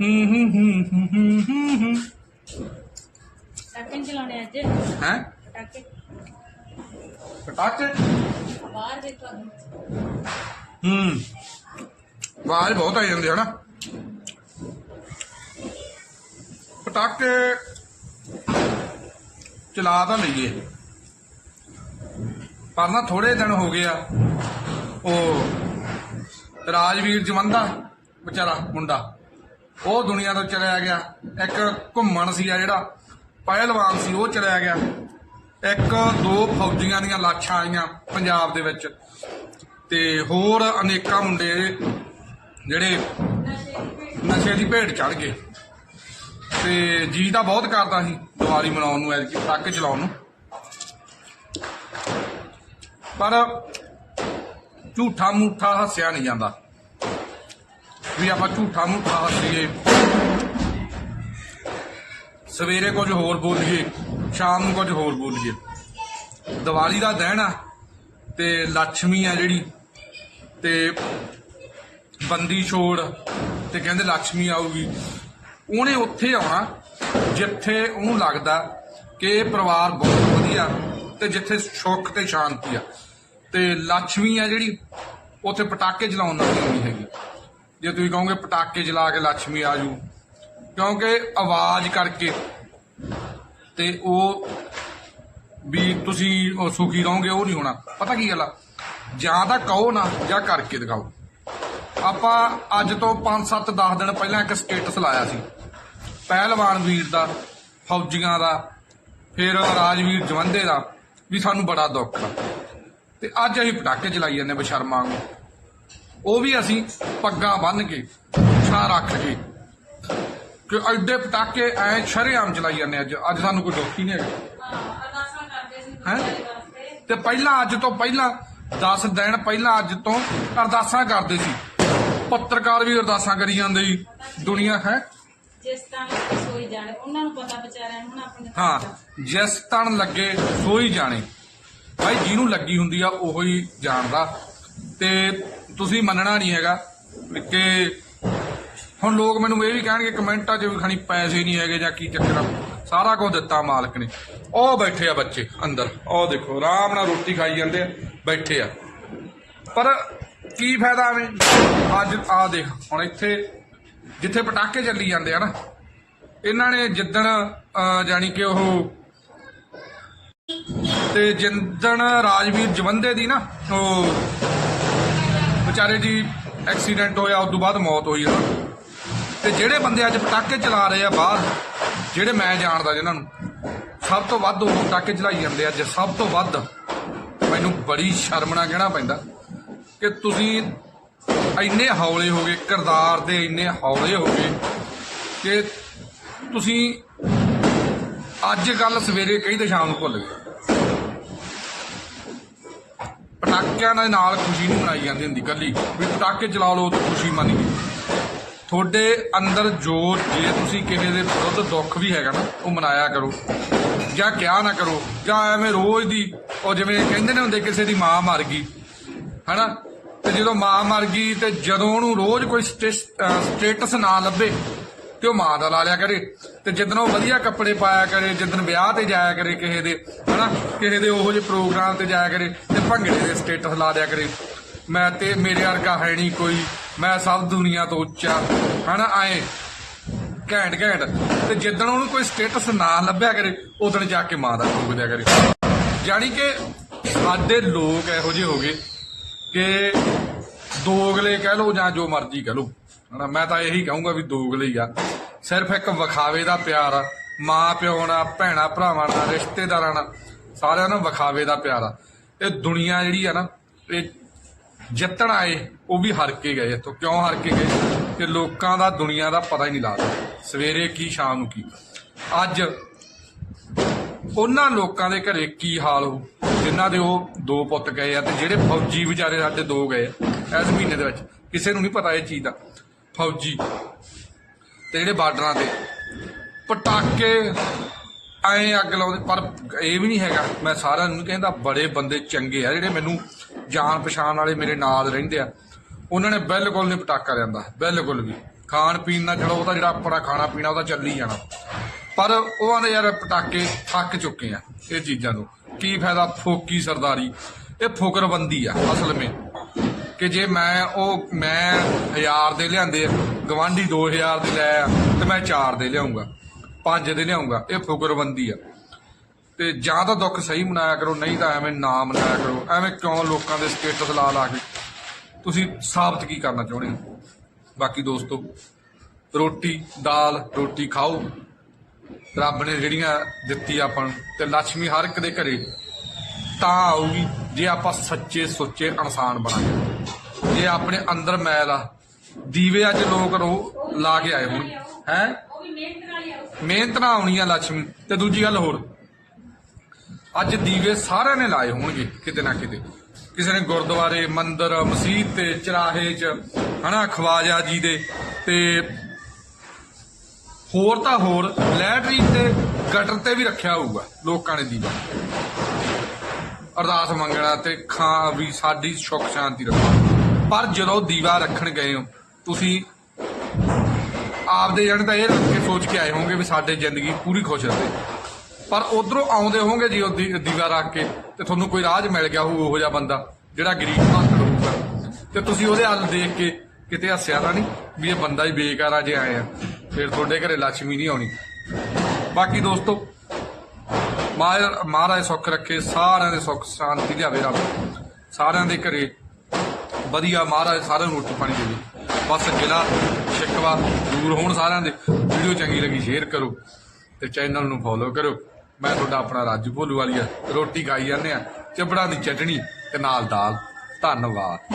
ਹੂੰ ਹੂੰ ਹੂੰ ਹੂੰ ਹੂੰ ਹੂੰ ਹੂੰ ਟਾਕੇ ਚਲਾਉਣੇ ਅੱਜ? ਹੈ? ਟਾਕੇ ਪਟਾਕੇ? ਬਾਹਰ ਦੇ ਤੁਹਾਨੂੰ ਹੂੰ। ਆਵਾਜ਼ ਬਹੁਤ ਆਈ ਜਾਂਦੀ ਹੈ ਨਾ। ਪਟਾਕੇ ਚਲਾ ਤਾਂ ਲਈਏ। ਪਰ ਨਾ ਥੋੜੇ ਦਿਨ ਹੋ ਗਏ ਆ ਉਹ ਰਾਜਵੀਰ ਜਵੰਦਾ ਵਿਚਾਰਾ ਮੁੰਡਾ। ਉਹ ਦੁਨੀਆ ਤੋਂ ਚਲਿਆ ਗਿਆ। ਇੱਕ ਘੁੰਮਣ ਸੀ ਆ ਜਿਹੜਾ, ਪਹਿਲਵਾਨ ਸੀ, ਉਹ ਚਲਿਆ ਗਿਆ। ਇੱਕ, ਦੋ ਫੌਜੀਆਂ ਦੀਆਂ ਲਾਸ਼ਾਂ ਆਈਆਂ ਪੰਜਾਬ ਦੇ ਵਿੱਚ। ਤੇ ਹੋਰ ਅਨੇਕਾਂ ਮੁੰਡੇ ਜਿਹੜੇ ਨਸ਼ੇ ਦੀ ਭੇਟ ਚੜ ਗਏ। ਤੇ ਜੀ ਤਾਂ ਬਹੁਤ ਕਰਦਾ ਸੀ ਦੀਵਾਲੀ ਮਨਾਉਣ ਨੂੰ, ਐਤਕੀ ਪਟਾਕੇ ਚਲਾਉਣ ਨੂੰ। ਪਰ ਝੂਠਾ ਮੂਠਾ ਹੱਸਿਆ ਨਹੀਂ ਜਾਂਦਾ। ਵੀ ਆਪਾਂ ਝੂਠਾ ਮੂੰਹ ਖਾ ਲਈਏ। ਸਵੇਰੇ ਕੁਝ ਹੋਰ ਬੋਲੀਏ, ਸ਼ਾਮ ਨੂੰ ਕੁਝ ਹੋਰ ਬੋਲੀਏ। ਦੀਵਾਲੀ ਦਾ ਦਿਨ ਆ ਤੇ ਲక్ష్ਮੀ ਆ ਜਿਹੜੀ, ਤੇ ਬੰਦੀ ਛੋੜ ਤੇ ਕਹਿੰਦੇ ਲక్ష్ਮੀ ਆਊਗੀ। ਉਹਨੇ ਉੱਥੇ ਆਉਣਾ ਜਿੱਥੇ ਉਹਨੂੰ ਲੱਗਦਾ ਕਿ ਇਹ ਪਰਿਵਾਰ ਬਹੁਤ ਵਧੀਆ ਤੇ ਜਿੱਥੇ ਸੁੱਖ ਤੇ ਸ਼ਾਂਤੀ ਆ। ਤੇ ਲక్ష్ਮੀ ਆ ਜਿਹੜੀ, ਉੱਥੇ ਪਟਾਕੇ ਜਲਾਉਣ ਨਾਲ ਨਹੀਂ ਹੈਗੀ। ਜੇ ਤੁਸੀਂ ਕਹੋਗੇ ਪਟਾਕੇ ਜਲਾ ਕੇ ਲక్ష్ਮੀ ਆਜੂ ਕਿਉਂਕਿ ਆਵਾਜ਼ ਕਰਕੇ ਤੇ ਉਹ ਵੀ ਤੁਸੀਂ ਉਹ ਸੁਖੀ ਰਹੋਗੇ, ਉਹ ਨਹੀਂ ਹੋਣਾ। ਪਤਾ ਕੀ ਗੱਲ ਆ? ਜਾਂ ਤਾਂ ਕਹੋ ਨਾ, ਜਾਂ ਕਰਕੇ ਦਿਖਾਓ। ਆਪਾਂ ਅੱਜ ਤੋਂ 5 7 10 ਦਿਨ ਪਹਿਲਾਂ ਇੱਕ ਸਟੇਟਸ ਲਾਇਆ ਸੀ। ਪਹਿਲਵਾਨ ਵੀਰ ਦਾ, ਫੌਜੀਆਂ ਦਾ, ਫਿਰ ਰਾਜਵੀਰ ਜਵੰਦੇ ਦਾ, ਵੀ ਸਾਨੂੰ ਬੜਾ ਦੁੱਖ ਆ। ਤੇ ਅੱਜ ਅਸੀਂ ਪਟਾਕੇ ਚਲਾਈ ਜਾਂਦੇ ਬਸ਼ਰਮਾਂ ਨੂੰ ਉਹ ਵੀ ਅਸੀਂ ਪੱਗਾਂ ਬੰਨ ਕੇ ਛਾਂ ਰੱਖ ਕੇ। ਕਿ ਐਡੇ ਪਟਾਕੇ ਐ ਸ਼ਰੇਆਮ ਚਲਾਈ ਜਾਂਦੇ ਅੱਜ। ਅੱਜ ਸਾਨੂੰ ਕੋਈ ਦੁੱਖ ਹੀ ਨਹੀਂ ਹੈਗਾ। ਅਰਦਾਸਾਂ ਕਰਦੇ ਸੀ ਹੈਂ? ਤੇ ਪਹਿਲਾਂ ਅੱਜ ਤੋਂ ਪਹਿਲਾਂ 10 ਦਿਨ ਪਹਿਲਾਂ ਅੱਜ ਤੋਂ ਅਰਦਾਸਾਂ ਕਰਦੇ ਸੀ। ਪੱਤਰਕਾਰ ਵੀ ਅਰਦਾਸਾਂ ਕਰੀ ਜਾਂਦੇ ਸੀ। ਦੁਨੀਆ ਹੈ? ਜਿਸ ਤਰ੍ਹਾਂ ਸੋਈ ਜਾਣੇ। ਉਹਨਾਂ ਨੂੰ ਪਤਾ ਵਿਚਾਰਿਆਂ ਨੂੰ ਹੁਣ ਆਪਣੇ ਹਾਂ ਜਿਸ ਤਣ ਲੱਗੇ ਸੋਈ ਜਾਣੇ। ਭਾਈ ਜਿਹਨੂੰ ਲੱਗੀ ਹੁੰਦੀ ਆ ਉਹੋ ਹੀ ਜਾਣਦਾ। ਤੇ ਤੁਸੀਂ ਮੰਨਣਾ ਨਹੀਂ ਹੈਗਾ ਕਿ ਹੁਣ ਲੋਕ ਮੈਨੂੰ ਇਹ ਵੀ ਕਹਿਣਗੇ ਕਮੈਂਟਾਂ 'ਚ ਵੀ ਖਾਣੀ ਪੈਸੇ ਨਹੀਂ ਹੈਗੇ ਜਾਂ ਕੀ ਚੱਕਰ ਆ। ਸਾਰਾ ਕੁਝ ਦਿੱਤਾ ਮਾਲਕ ਨੇ। ਉਹ ਬੈਠੇ ਆ ਬੱਚੇ ਅੰਦਰ। ਉਹ ਦੇਖੋ ਆਰਾਮ ਨਾਲ ਰੋਟੀ ਖਾਈ ਜਾਂਦੇ ਆ ਬੈਠੇ ਆ। ਪਰ ਕੀ ਫਾਇਦਾ ਐਵੇਂ? ਅੱਜ ਆ ਦੇਖ ਹੁਣ ਇੱਥੇ ਜਿੱਥੇ ਪਟਾਕੇ ਚੱਲੀ ਜਾਂਦੇ ਆ ਨਾ ਇਹਨਾਂ ਨੇ ਜਿੱਦਣ ਅਹ, ਜਾਣੀ ਕਿ ਉਹ ਤੇ ਜਿੰਦਣ ਰਾਜਵੀਰ ਜਵੰਦੇ ਦੀ ਨਾ ਉਹ ਵਿਚਾਰੇ ਦੀ ਐਕਸੀਡੈਂਟ ਹੋਇਆ, ਉਸ ਤੋਂ ਬਾਅਦ ਮੌਤ ਹੋਈ ਆ ਤੇ ਜਿਹੜੇ ਬੰਦੇ ਅੱਜ ਪਟਾਕੇ ਚਲਾ ਰਹੇ ਆ ਬਾਹਰ, ਜਿਹੜੇ ਮੈਂ ਜਾਣਦਾ ਜਿਨ੍ਹਾਂ ਨੂੰ, ਸਭ ਤੋਂ ਵੱਧ ਉਹ ਪਟਾਕੇ ਚਲਾਈ ਜਾਂਦੇ ਅੱਜ, ਸਭ ਤੋਂ ਵੱਧ ਮੈਨੂੰ ਬੜੀ ਸ਼ਰਮ ਨਾਲ ਕਹਿਣਾ ਪੈਂਦਾ ਕਿ ਤੁਸੀਂ ਇੰਨੇ ਹੌਲੇ ਹੋ ਗਏ, ਕਿਰਦਾਰ ਦੇ ਇੰਨੇ ਹੌਲੇ ਹੋ ਗਏ ਕਿ ਤੁਸੀਂ ਅੱਜ ਕੱਲ ਸਵੇਰੇ ਕਈ ਤੇ ਸ਼ਾਮ ਨੂੰ ਭੁੱਲ ਗਏ। ਪਟਾਕਿਆਂ ਦੇ ਨਾਲ ਖੁਸ਼ੀ ਨਹੀਂ ਮਨਾਈ ਜਾਂਦੀ ਹੁੰਦੀ ਕੱਲੀ। ਵੀ ਪਟਾਕੇ ਚਲਾ ਲਓ ਤਾਂ ਖੁਸ਼ੀ ਮੰਨ ਗਈ। ਤੁਹਾਡੇ ਅੰਦਰ ਜੋ ਜੇ ਤੁਸੀਂ ਕਿਸੇ ਦੇ ਵਿਰੁੱਧ ਦੁੱਖ ਵੀ ਹੈਗਾ ਨਾ, ਉਹ ਮਨਾਇਆ ਕਰੋ। ਜਾਂ ਕਿਹਾ ਨਾ ਕਰੋ, ਜਾਂ ਐਵੇਂ ਰੋਜ਼ ਦੀ, ਉਹ ਜਿਵੇਂ ਕਹਿੰਦੇ ਨੇ ਹੁੰਦੇ, ਕਿਸੇ ਦੀ ਮਾਂ ਮਰ ਗਈ। ਹਨਾ? ਤੇ ਜਦੋਂ ਮਾਂ ਮਰ ਗਈ ਤੇ ਜਦੋਂ ਉਹਨੂੰ ਰੋਜ਼ ਕੋਈ ਸਟੇਟਸ ਨਾ ਲੱਭੇ ਤੇ ਉਹ ਮਾਂ ਦਾ ਲਾ ਲਿਆ ਕਰੇ। ਤੇ ਜਦੋਂ ਉਹ ਵਧੀਆ ਕੱਪੜੇ ਪਾਇਆ ਕਰੇ ਜਦੋਂ ਵਿਆਹ ਤੇ ਜਾਇਆ ਕਰੇ ਕਿਸੇ ਦੇ, ਹਨਾ? ਕਿਸੇ ਦੇ ਉਹੋ ਜਿਹੇ ਪ੍ਰੋਗਰਾਮ ਤੇ ਜਾਇਆ ਕਰੇ ਤੇ ਭੰਗੜੇ ਦੇ ਸਟੇਟਸ ਲਾ ਦਿਆ ਕਰੇ। ਮੈਂ ਤੇ, ਮੇਰੇ ਵਰਗਾ ਹੈ ਨਹੀਂ ਕੋਈ। ਮੈਂ ਸਭ ਦੁਨੀਆ ਤੋਂ ਉੱਚਾ, ਹਨਾ? ਆਏ। ਘੈਂਟ ਘੈਂਟ। ਤੇ ਜਿੱਦਣ ਉਹਨੂੰ ਕੋਈ ਸਟੇਟਸ ਨਾ ਲੱਭਿਆ ਕਰੇ, ਉਦੋਂ ਜਾ ਕੇ ਮਾਂ ਦਾ ਰੂਪ ਦਿਆ ਕਰੇ। ਜਾਣੀ ਕਿ ਸਾਡੇ ਲੋਕ ਇਹੋ ਜਿਹੇ ਹੋ ਗਏ ਕਿ ਦੋਗਲੇ ਕਹਿ ਲੋ ਜਾਂ ਜੋ ਮਰਜ਼ੀ ਕਹਿ ਲੋ ਹਨਾ, ਮੈਂ ਤਾਂ ਇਹੀ ਕਹੂੰਗਾ ਵੀ ਦੋਗਲੇ ਹੀ ਆ। ਸਿਰਫ ਇੱਕ ਵਿਖਾਵੇ ਦਾ ਪਿਆਰ ਆ, ਮਾਂ ਪਿਓ ਨਾਲ, ਭੈਣਾ ਭਰਾਵਾਂ ਨਾਲ, ਰਿਸ਼ਤੇਦਾਰਾਂ ਨਾਲ, ਸਾਰਿਆਂ ਨੂੰ ਵਿਖਾਵੇ ਦਾ ਪਿਆਰ ਆ। ਇਹ ਦੁਨੀਆ ਜਿਹੜੀ ਆ ਨਾ, ਇਹ ਜਿੱਤਣ ਆਏ, ਉਹ ਵੀ ਹਰ ਕੇ ਗਏ ਇੱਥੋਂ। ਕਿਉਂ ਹਾਰ ਕੇ ਗਏ? ਕਿ ਲੋਕਾਂ ਦਾ, ਦੁਨੀਆ ਦਾ ਪਤਾ ਹੀ ਨਹੀਂ ਲੱਗਦਾ। ਸਵੇਰੇ ਕੀ, ਸ਼ਾਮ ਨੂੰ ਕੀ। ਅੱਜ ਉਹਨਾਂ ਲੋਕਾਂ ਦੇ ਘਰੇ ਕੀ ਹਾਲ ਹੋ, ਜਿਨ੍ਹਾਂ ਦੇ ਉਹ ਦੋ ਪੁੱਤ ਗਏ ਆ ਤੇ ਜਿਹੜੇ ਫੌਜੀ ਵਿਚਾਰੇ ਸਾਡੇ ਦੋ ਗਏ ਆ, ਇਸ ਮਹੀਨੇ ਦੇ ਵਿੱਚ। ਕਿਸੇ ਨੂੰ ਨਹੀਂ ਪਤਾ ਇਹ ਚੀਜ਼ ਦਾ। ਫੌਜੀ ਤੇ ਜਿਹੜੇ ਬਾਰਡਰਾਂ ਤੇ। ਪਟਾਕੇ ਐਂ ਅੱਗ ਲਾਉਂਦੇ, ਪਰ ਇਹ ਵੀ ਨਹੀਂ ਹੈਗਾ। ਮੈਂ ਸਾਰਿਆਂ ਨੂੰ ਕਹਿੰਦਾ, ਬੜੇ ਬੰਦੇ ਚੰਗੇ ਆ, ਜਿਹੜੇ ਮੈਨੂੰ ਜਾਣ ਪਛਾਣ ਵਾਲੇ ਮੇਰੇ ਨਾਲ ਰਹਿੰਦੇ ਆ। ਉਹਨਾਂ ਨੇ ਬਿਲਕੁਲ ਨਹੀਂ ਪਟਾਕਾ ਲਿਆਂਦਾ, ਬਿਲਕੁਲ ਵੀ। ਖਾਣ ਪੀਣ ਨਾਲ ਜਿਹੜਾ ਉਹਦਾ ਜਿਹੜਾ ਆਪਣਾ ਖਾਣਾ ਪੀਣਾ ਉਹਦਾ ਚੱਲੀ ਜਾਣਾ। ਪਰ ਉਹ ਆਂਦੇ ਯਾਰ, ਪਟਾਕੇ ਥੱਕ ਚੁੱਕੇ ਆ, ਇਹ ਚੀਜ਼ਾਂ ਤੋਂ। ਕੀ ਫਾਇਦਾ ਫੋਕੀ ਸਰਦਾਰੀ? ਇਹ ਫੁਕਰਬੰਦੀ ਆ, ਅਸਲ ਵਿੱਚ ਕਿ ਜੇ ਮੈਂ ਉਹ, ਮੈਂ 1000 ਦੇ ਲਿਆਂਦੇ ਆ ਗਵਾਂਢੀ 2000 ਦੇ ਲੈ ਆ, ਤੇ ਮੈਂ 4 ਦੇ ਲਿਆਉਂਗਾ 5 ਦੇ ਲਿਆਉਂਗਾ, ਇਹ ਫੁਕਰਬੰਦੀ ਆ। ਤੇ ਜਾਂ ਤਾਂ ਦੁੱਖ ਸਹੀ ਮਨਾਇਆ ਕਰੋ, ਨਹੀਂ ਤਾਂ ਐਵੇਂ ਨਾ ਮਨਾਇਆ ਕਰੋ, ਐਵੇਂ ਕਿਉਂ ਲੋਕਾਂ ਦੇ ਸਟੇਟਸ ਲਾ ਲਾ ਕੇ? ਤੁਸੀਂ ਸਾਬਤ ਕੀ ਕਰਨਾ ਚਾਹੁੰਦੇ ਹੋ? ਬਾਕੀ ਦੋਸਤੋ, ਰੋਟੀ, ਦਾਲ, ਰੋਟੀ ਖਾਓ। ਰੱਬ ਨੇ ਜਿਹੜੀਆਂ ਦਿੱਤੀ ਆਪਾਂ ਨੂੰ, ਤੇ ਲక్ష్ਮੀ ਹਰ ਇੱਕ ਦੇ ਘਰੇ ਤਾਂ ਆਊਗੀ, ਜੇ ਆਪਾਂ ਸੱਚੇ ਸੁੱਚੇ ਇਨਸਾਨ ਬਣਾਂਗੇ। ਜੇ ਆਪਣੇ ਅੰਦਰ ਮੈਲ ਆ, ਦੀਵੇ ਅੱਜ ਲੋਕ ਰੋ ਲਾ ਕੇ ਆਏ ਹੁਣ, ਹੈ? ਮਿਹਨਤ ਨਾਲ ਮਿਹਨਤ ਨਾਲ ਆਉਣੀ ਆ ਲక్ష్ਮੀ ਤੇ ਦੂਜੀ ਗੱਲ ਹੋਰ। ਅੱਜ ਦੀਵੇ ਸਾਰਿਆਂ ਨੇ ਲਾਏ ਹੋਣਗੇ, ਕਿਤੇ ਨਾ ਕਿਤੇ। ਕਿਸੇ ਨੇ ਗੁਰਦੁਆਰੇ, ਮੰਦਿਰ, ਮਸਜਿਦ ਤੇ ਚਰਾਹੇ 'ਚ, ਹਨਾ, ਖਵਾਜਾ ਜੀ ਦੇ, ਤੇ ਹੋਰ ਤਾਂ ਹੋਰ ਲੈਟਰੀਨ ਤੇ ਗਟਰ ਤੇ ਵੀ ਰੱਖਿਆ ਹੋਊਗਾ, ਲੋਕਾਂ ਨੇ ਦੀਵਾ। ਅਰਦਾਸ ਮੰਗਣਾ ਤੇ ਖਾਂ ਵੀ ਸਾਡੀ ਸੁੱਖ ਸ਼ਾਂਤੀ ਰੱਖੋ। ਪਰ ਜਦੋਂ ਦੀਵਾ ਰੱਖਣ ਗਏ ਹੋ, ਤੁਸੀਂ ਆਪਦੇ ਜਣ ਤਾਂ ਇਹ ਰੱਖ ਕੇ ਸੋਚ ਕੇ ਆਏ ਹੋਗੇ ਵੀ ਸਾਡੇ ਜ਼ਿੰਦਗੀ ਪੂਰੀ ਖੁਸ਼ ਰਹੇ। ਪਰ ਉਧਰੋਂ ਆਉਂਦੇ ਹੋਵੋਗੇ ਜੀ ਦੀਵਾ ਰੱਖ ਕੇ ਤੇ ਤੁਹਾਨੂੰ ਕੋਈ ਰਾਜ ਮਿਲ ਗਿਆ ਹੋਊ ਉਹੋ ਜਿਹਾ ਬੰਦਾ ਜਿਹੜਾ ਗਰੀਬ ਮਾਤਰ ਹੋਊਗਾ। ਤੇ ਤੁਸੀਂ ਉਹਦੇ ਹੱਲ ਦੇਖ ਕੇ ਕਿਤੇ ਹੱਸਿਆ ਤਾਂ ਨਹੀਂ ਵੀ ਇਹ ਬੰਦਾ ਹੀ ਬੇਕਾਰ ਆ ਜੇ ਆਏ ਆ। ਫਿਰ ਤੁਹਾਡੇ ਘਰੇ ਲక్ష్ਮੀ ਨਹੀਂ ਆਉਣੀ। ਬਾਕੀ ਦੋਸਤੋ ਮਹਾਰਾ- ਮਹਾਰਾਜ ਸੁੱਖ ਰੱਖੇ, ਸਾਰਿਆਂ ਦੇ ਸੁੱਖ ਸ਼ਾਂਤੀ ਲਿਆਵੇ ਰੱਬ। ਸਾਰਿਆਂ ਦੇ ਘਰੇ ਵਧੀਆ ਮਹਾਰਾਜ ਸਾਰਿਆਂ ਨੂੰ ਰੋਟੀ ਪਾਣੀ ਦੇਵੇ ਬਸ ਗਿਲਾ ਸ਼ਿਕਵਾ ਦੂਰ ਹੋਣ ਸਾਰਿਆਂ ਦੇ। ਵੀਡੀਓ ਚੰਗੀ ਲੱਗੀ ਸ਼ੇਅਰ ਕਰੋ ਤੇ ਚੈਨਲ ਨੂੰ ਫੋਲੋ ਕਰੋ। ਮੈਂ ਤੁਹਾਡਾ ਆਪਣਾ ਰਾਜੂ ਭੋਲੂ ਵਾਲੀਆ ਰੋਟੀ ਖਾਈ ਜਾਂਦੇ ਆ। ਚਪੜਾਂ ਦੀ ਚਟਣੀ ਤੇ ਨਾਲ ਦਾਲ। ਧੰਨਵਾਦ।